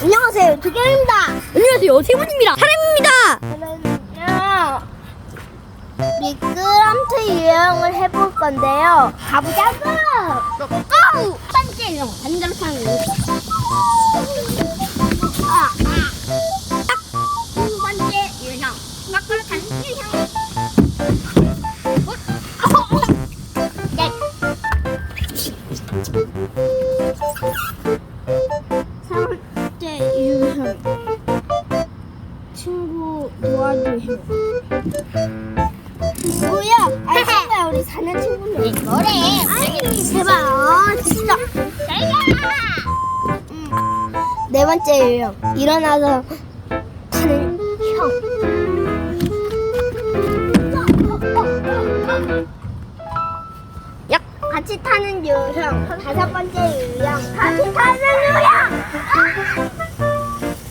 안녕하세요, 도경입니다. 안녕하세요, 세분입니다. 사람입니다. 저는요, 미끄럼틀 유형을 해볼 건데요. 가보자고! 고! 첫 번째 형 반대로 타는 거. 아, 아. 딱 두 번째 유형 거꾸로 타는 유형. 어? 어, 어. 네. 도와주형. 뭐야? 아니, 친구야, 우리 사는 친구네. 뭐래? 아니, 제발. 아, 진짜. 잘가. 네 번째 유형. 일어나서 타는 형. 약. 같이 타는 유형. 다섯 번째 유형.